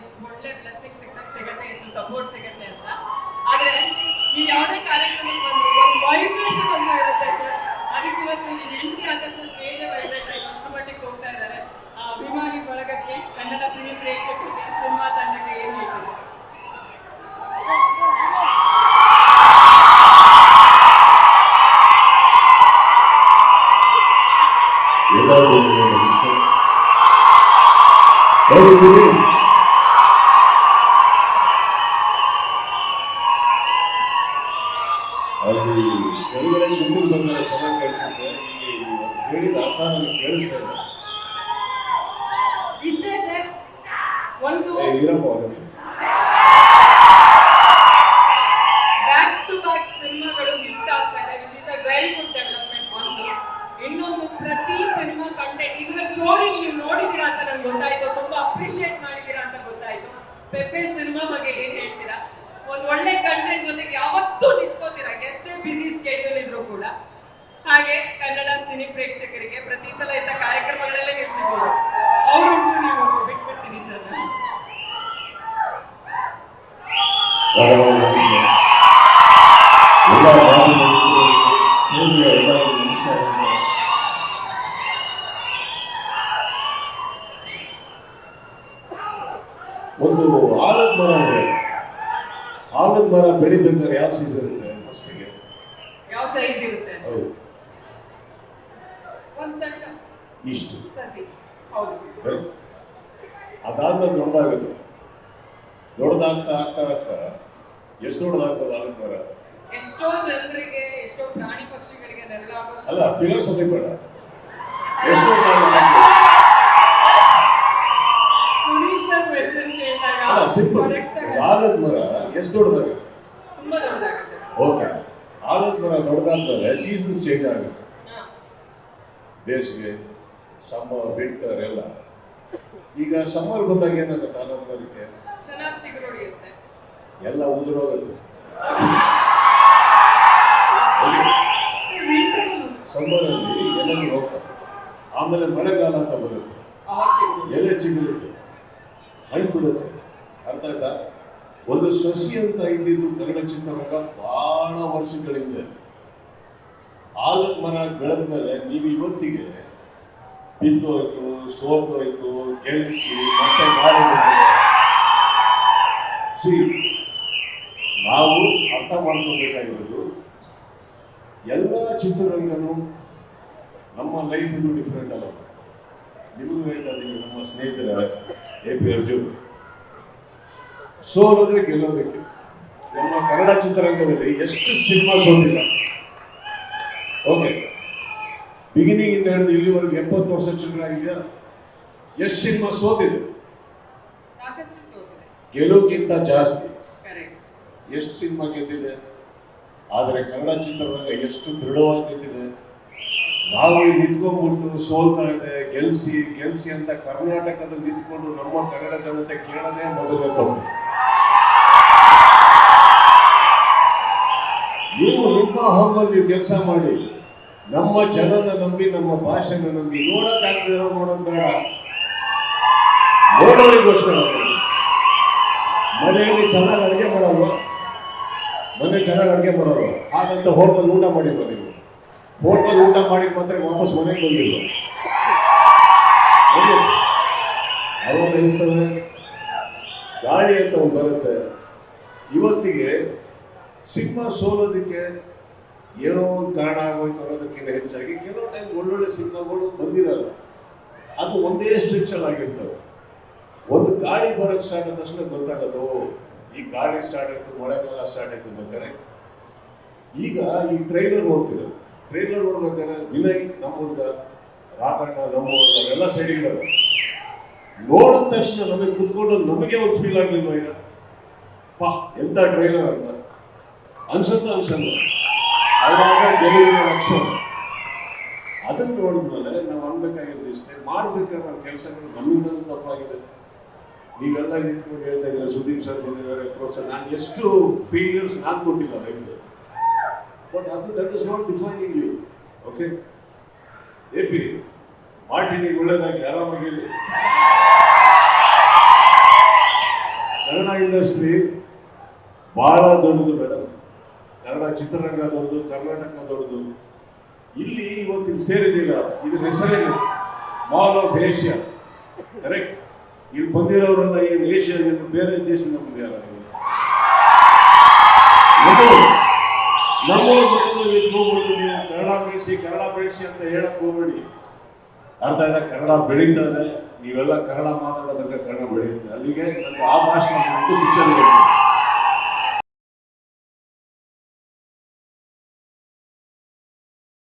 ಎಷ್ಟು ಒಳ್ಳೆ ಬ್ಲೆಸ್ಸಿಂಗ್ ಸಿಗ್ತದೆ ಎಷ್ಟು ಸಪೋರ್ಟ್ ಸಿಗುತ್ತೆ ಅಂತ. ಆದ್ರೆ ನೀವು ಯಾವುದೇ ಕಾರ್ಯಕ್ರಮಕ್ಕೆ ಬಂದ್ರು ಒಂದು ವೈಬ್ರೇಷನ್ ಬಂದು ಇರುತ್ತೆ ಸರ್. ಅದಕ್ಕೆ ಇವತ್ತು ನೀವು ಎಂಟ್ರಿ ಆದ ಸ್ಟೇಜ್ ವೈಬ್ರೇಟ್ ಆಗಿ ಅಷ್ಟು ಹೋಗ್ತಾ ಇದ್ದಾರೆ. ಆ ಅಭಿಮಾನಿ ಬಳಗಕ್ಕೆ ಕನ್ನಡ ಸಿನಿ ಪ್ರೇಕ್ಷಕರಿಗೆ ಸಿನಿಮಾ ತಂಡಕ್ಕೆ ಅಲ್ಲಿ ಕೆಳಗಡೆ ಮುಂದಿನ ಬಂದರೆ ಚೆನ್ನಾಗಿ ಕೇಳಿಸುತ್ತೆ. ಇಲ್ಲಿ ನೀವು ಹೇಳಿದ ಅರ್ಥ ನನಗೆ ಕೇಳಿಸ್ತಾ ಇಷ್ಟೇ ಸರ್. ಒಂದು ಏ, ಇರಪ್ಪ ಬ್ಯಾಕ್ ಟು ಬ್ಯಾಕ್ ಸಿನಿಮಾಗಳು ಹಿಟ್ ಆಗ್ತಾ ಇದೆ. Which is a very good development ಒಂದು ಇನ್ನೊಂದು ಪ್ರತಿ ಸಿನಿಮಾ ಕಂಟೆಂಟ್ ಇದರ ಸ್ಟೋರಿ ನೀವು ನೋಡಿದೀರಾ ಅಂತ ನಂಗೆ ಗೊತ್ತಾಯ್ತು. ತುಂಬಾ ಅಪ್ರಿಷಿಯೇಟ್ ಮಾಡಿದೀರಾ ಅಂತ ಗೊತ್ತಾಯ್ತು. ಪೆಪ್ಪೆ ಸಿನಿಮಾ ಬಗ್ಗೆ ಏನ್ ಹೇಳ್ತೀರಾ? ಒಂದು ಒಳ್ಳೆ ಕಂಟೆಂಟ್ ಜೊತೆಗೆ ಯಾವತ್ತೂ ನಿಂತ್ಕೋತೀರಾ ಎಷ್ಟೇ ಬಿಸಿ ಸ್ಕೆಡ್ಯೂಲ್ ಇದ್ರು ಕೂಡ ಹಾಗೆ ಕನ್ನಡ ಸಿನಿ ಪ್ರೇಕ್ಷಕರಿಗೆ ಪ್ರತಿ ಸಲ ಇಂಥ ಕಾರ್ಯಕ್ರಮಗಳಲ್ಲೇ ನಿಲ್ಸಿಬೋದು ಅವರುಂಟು ನೀವು ಬಿಟ್ಬಿಡ್ತೀನಿ ಸರ್ ಒಂದು ಆಲದ ಮರ ಇದೆ. ಆಲದ ಮರ ಬೆಳಿಬೇಕಾದ್ರೆ ಯಾವ ಸೀಸನ್ ಇರುತ್ತೆ ಫಸ್ಟಿಗೆ ಯಾವ ಸೈಜ್ ಇರುತ್ತೆ ಹೌದು. ಒಂದು ಸಣ್ಣ ಇಷ್ಟು. ಸಸಿ. ಹೌದು. ಬರೀ. ಅದಾದ್ಮೇಲೆ ದೊಡ್ಡದಾಗುತ್ತೆ. ದೊಡ್ಡದಾಗ್ತಾ ಆಗ್ತಾ ಆಗ್ತಾ ಎಷ್ಟು ದೊಡ್ಡದಾಗ್ತದೆ ಅಲಂಕಾರ ಮರ ಎಷ್ಟೋ ಜನರಿಗೆ ಎಷ್ಟೋ ಪ್ರಾಣಿ ಪಕ್ಷಿಗಳಿಗೆ ನೆರಳಾಗೋ ಅಲ್ಲ ಫಿಲಾಸಫಿ ಬೇಡ. ಎಷ್ಟು ದೊಡ್ಡದಾಗ್ತದೆ? ಸುನೀಲ್ ಸರ್ ಕ್ವೆಶನ್ ಕೇಳಿದಾಗ ಅಲ್ಲ ಸಿಂಪಲ್ ಕರೆಕ್ಟ್ ಆಗಿ ಆಲದ ಮರ ಎಷ್ಟು ದೊಡ್ಡದಾಗುತ್ತೆ ತುಂಬಾ ದೊಡ್ಡದಾಗುತ್ತೆ ಓಕೆ ಆಲದ ಮರ ದೊಡ್ಡದಾದ್ಮೇಲೆ ಸೀಸನ್ ಚೇಂಜ್ ಆಗುತ್ತೆ. ಬೇಸಿಗೆ ಸಮ್ಮರ್ ವಿಂಟರ್ ಎಲ್ಲ. ಈಗ ಸಮ್ಮರ್ ಬಂದಾಗ ಏನಾಗುತ್ತೆ? ಚೆನ್ನಾಗಿ ಎಲ್ಲ ಉದುರೋಗುತ್ತೆ. ಸಮ್ಮರಲ್ಲಿ ಎಲ್ಲರೂ ಹೋಗ್ತಾರೆ. ಆಮೇಲೆ ಮಳೆಗಾಲ ಅಂತ ಬರುತ್ತೆ. ಎಲೆ ಚಿಗುರುತ್ತೆ. ಹಣ್ಣು ಬಿಡುತ್ತೆ. ಅರ್ಥ ಆಯ್ತಾ? ಒಂದು ಸಸಿ ಅಂತ ಇದ್ದಿದ್ದು ಕನ್ನಡ ಚಿತ್ರರಂಗ ಬಹಳ ವರ್ಷಗಳಿಂದ. ಆಲದ ಮರ ಬೆಳೆದ ಮೇಲೆ ನೀವು ಇವತ್ತಿಗೆ ಬಿದ್ದೋಯ್ತು ಸೋತೋಯ್ತು ಗೆಲ್ಲಿಸಿ ಮತ್ತೆ ಗಾಳಿ ಸಿ, ನಾವು ಅರ್ಥ ಮಾಡ್ಕೋಬೇಕಾಗಿರೋದು ಎಲ್ಲ ಚಿತ್ರರಂಗನೂ ನಮ್ಮ ಲೈಫ್ ಇದು ಡಿಫ್ರೆಂಟ್ ಅಲ್ಲ. ನಿಮಗೂ ಹೇಳ್ತಾ ಇದ್ದೀನಿ, ನಮ್ಮ ಸ್ನೇಹಿತರ, ಎ. ಪಿ. ಅರ್ಜುನ್. ಸೋಲೋದೇ ಗೆಲ್ಲೋದಕ್ಕೆ. ನಮ್ಮ ಕನ್ನಡ ಚಿತ್ರರಂಗದಲ್ಲಿ ಎಷ್ಟು ಸಿನಿಮಾ ಸೋಲಿಲ್ಲ ಬಿಗಿನಿಂಗ್ ಇಂದ ಹಿಡಿದು ಇಲ್ಲಿವರೆಗೂ ಎಪ್ಪತ್ತು ವರ್ಷ ಚಿತ್ರ ಆಗಿದೆಯಾ ಎಷ್ಟು ಸಿನಿಮಾ ಸೋತಿದೆ? ಗೆಲುವುಕ್ಕಿಂತ ಜಾಸ್ತಿ. ಎಷ್ಟು ಸಿನಿಮಾ ಗೆದ್ದಿದೆ? ಆದರೆ ಕನ್ನಡ ಚಿತ್ರರಂಗ ಎಷ್ಟು ದೃಢವಾಗಿ ಗೆದ್ದಿದೆ? ನಾವು ನಿಂತ್ಕೊಂಡ್ಬಿಟ್ಟು ಸೋಲ್ತಾ ಇದೆ ಗೆಲ್ಸಿ ಗೆಲ್ಸಿ ಅಂತ ಕರ್ನಾಟಕದಲ್ಲಿ ನಿಂತ್ಕೊಂಡು ನಮ್ಮ ಕನ್ನಡ ಜನತೆ ಕೇಳದೆ ಮೊದಲನೇ ತಪ್ಪು. ನೀವು ನಿಮ್ಮ ಹಬ್ಬ ನೀವು ಕೆಲಸ ಮಾಡಿ. ನಮ್ಮ ಜನನ ನಂಬಿ, ನಮ್ಮ ಭಾಷೆನ ನಂಬಿ ನೋಡೋದಾಗ್ತಿರೋ ನೋಡೋದು ಬೇಡ. ನೋಡೋರಿಗೋಸ್ಕರ ಮಾಡಿ. ಮನೆಯಲ್ಲಿ ಚೆನ್ನಾಗಿ ಅಡುಗೆ ಮಾಡಲ್ವಾ? ಮನೆ ಚೆನ್ನಾಗಿ ಅಡುಗೆ ಮಾಡೋರು ಹಾಗಂತ ಹೋಟ್ಲಲ್ಲಿ ಊಟ ಮಾಡಿಲ್ವ ನೀವು? ಹೋಟ್ಲಲ್ಲಿ ಊಟ ಮಾಡಿ ಮಾತ್ರ ವಾಪಸ್ ಮನೆಗೆ ಬಂದಿಲ್ಲ ಅವಾಗ ಇರ್ತವೆ ಗಾಳಿ ಅಂತ ಬರುತ್ತೆ? ಇವತ್ತಿಗೆ ಸಿಂಹ ಸೋಲೋದಕ್ಕೆ ಏನೋ ಒಂದು ಕಾರಣ ಆಗೋಯ್ತು ಅನ್ನೋದಕ್ಕಿಂತ ಹೆಚ್ಚಾಗಿ ಕೆಲವು ಟೈಮ್ ಒಳ್ಳೊಳ್ಳೆ ಸಿನಿಮಾಗಳು ಬಂದಿರಲ್ಲ. ಅದು ಒಂದೇ ಸ್ಟ್ರಿಕ್ಷನ್ ಆಗಿರ್ತವೆ. ಒಂದು ಗಾಡಿ ಬರೋಕ್ಕೆ ಸ್ಟಾರ್ಟ್ ಆದ ತಕ್ಷಣ ಗೊತ್ತಾಗೋದು, ಈ ಗಾಡಿ ಸ್ಟಾರ್ಟ್ ಆಯ್ತು, ಮಳೆಗಾಲ ಸ್ಟಾರ್ಟ್ ಆಯ್ತು ಅಂತ ಕರೆಕ್ಟ್ ಈಗ ಈ ಟ್ರೈಲರ್ ನೋಡ್ತೀರ? ಟ್ರೈಲರ್ ನೋಡ್ಬೇಕಾದ್ರೆ ವಿನಯ್ ನಮ್ಮ ಹುಡುಗ ರಾಘಣ್ಣ ನಮ್ಮ ಹುಡುಗ ಎಲ್ಲ ಸೈಡ್ಗಳಲ್ಲ ನೋಡಿದ ತಕ್ಷಣ ನಮಗೆ ಕುತ್ಕೊಂಡು ನಮಗೆ ಒಂದು ಫೀಲ್ ಆಗಲಿಲ್ಲ ಈಗ? ಪಾ, ಎಂತ ಟ್ರೈಲರ್ ಅಂತ? ಅನ್ಸುತ್ತ ಅನ್ಸಲ್ಲ? ಅವಾಗ ಗೆಲುವಿನ ಲಕ್ಷಣ. ಅದನ್ನ ನೋಡಿದ್ಮೇಲೆ ನಾವು ಅನ್ಬೇಕಾಗಿರೋದು ಇಷ್ಟೇ ಮಾಡ್ಬೇಕಾದ್ರೆ ನಾವು ಕೆಲಸಗಳು ನಮ್ಮಿಂದಲೂ ತಪ್ಪಾಗಿದೆ. ನೀವೆಲ್ಲ ನಿಂತ್ಕೊಂಡು ಹೇಳ್ತಾ ಇದ್ದೀರ, ಸುದೀಪ್ ಸರ್ ಬಂದಿದ್ದಾರೆ ಪ್ರೋತ್ಸಾಹ ನಾನು ಎಷ್ಟು ಫೀಲಿಯರ್ಸ್ ನಾನು ಕೊಟ್ಟಿಲ್ಲ ಲೈಫಲ್ಲಿ ಬಟ್ ಅದು that is not defining you okay A P ಮಾಡಿ ನೀವು ಒಳ್ಳೇದಾಗಿ ಆರಾಮಾಗಿ ಕನ್ನಡ ಇಂಡಸ್ಟ್ರಿ ಬಹಳ ದೊಡ್ಡದು ಮೇಡಮ್ ಕನ್ನಡ ಚಿತ್ರರಂಗ ದೊಡ್ಡದು, ಕರ್ನಾಟಕ ದೊಡ್ಡದು. ಇಲ್ಲಿ ಇವತ್ತಿನ ಸೇರಿದಿಲ್ಲ ಇದ್ರ ಹೆಸರೇನು? ಮಾಲ್ ಆಫ್ ಏಷ್ಯಾ ಕರೆಕ್ಟ್ ಇಲ್ಲಿ ಬಂದಿರೋರೆಲ್ಲ ಏನು ಏಷ್ಯಾ ಬೇರೆ ದೇಶದಿಂದ ಬಂದಿರಲ್ಲ ನಮ್ಮವ್ರ ಮಧ್ಯದಲ್ಲಿ ನಿಂತ್ಕೊಂಡ್ಬಿಟ್ಟು ನೀವು ಕನ್ನಡ ಬೆಳೆಸಿ ಕನ್ನಡ ಬೆಳೆಸಿ ಅಂತ ಹೇಳಕ್ ಹೋಗ್ಬೇಡಿ. ಅರ್ಧ ಇದೆ ಕನ್ನಡ ಬೆಳೀತಾ ಇದೆ ನೀವೆಲ್ಲ ಕನ್ನಡ ಮಾತಾಡೋದಕ್ಕೆ ಕನ್ನಡ ಬೆಳೆಯುತ್ತೆ ಅಲ್ಲಿಗೆ ನಂದು ಆ ಭಾಷೆ ಪಿಕ್ಚರ್